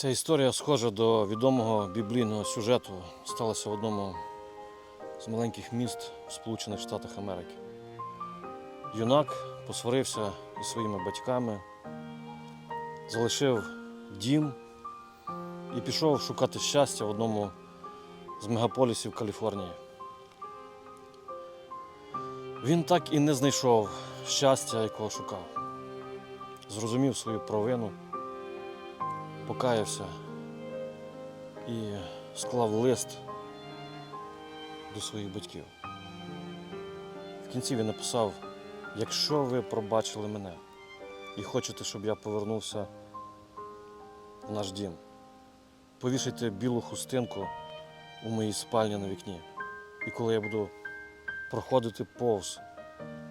Ця історія схожа до відомого біблійного сюжету. Сталася в одному з маленьких міст Сполучених Штатах Америки. Юнак посварився із своїми батьками, залишив дім і пішов шукати щастя в одному з мегаполісів Каліфорнії. Він так і не знайшов щастя, якого шукав. Зрозумів свою провину, покаявся і склав лист до своїх батьків. В кінці він написав: якщо ви пробачили мене і хочете, щоб я повернувся в наш дім, повішайте білу хустинку у моїй спальні на вікні. І коли я буду проходити повз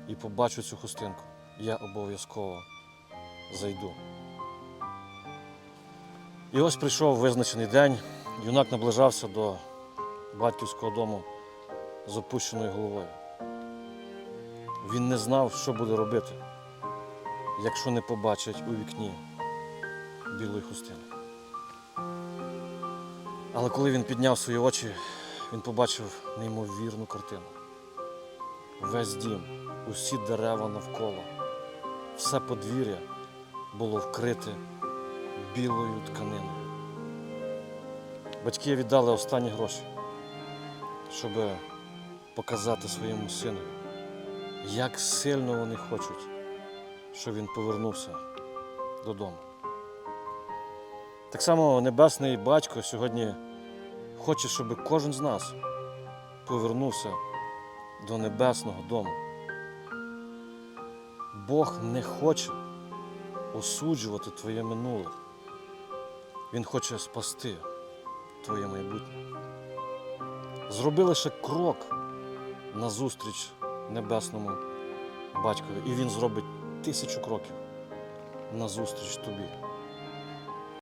і побачу цю хустинку, я обов'язково зайду. І ось прийшов визначений день. Юнак наближався до батьківського дому з опущеною головою. Він не знав, що буде робити, якщо не побачить у вікні білої хустини. Але коли він підняв свої очі, він побачив неймовірну картину. Весь дім, усі дерева навколо, все подвір'я було вкрите білою тканиною. Батьки віддали останні гроші, щоб показати своєму сину, як сильно вони хочуть, щоб він повернувся додому. Так само Небесний Батько сьогодні хоче, щоб кожен з нас повернувся до небесного дому. Бог не хоче осуджувати твоє минуле. Він хоче спасти твоє майбутнє. Зроби лише крок назустріч небесному батькові, і він зробить тисячу кроків назустріч тобі.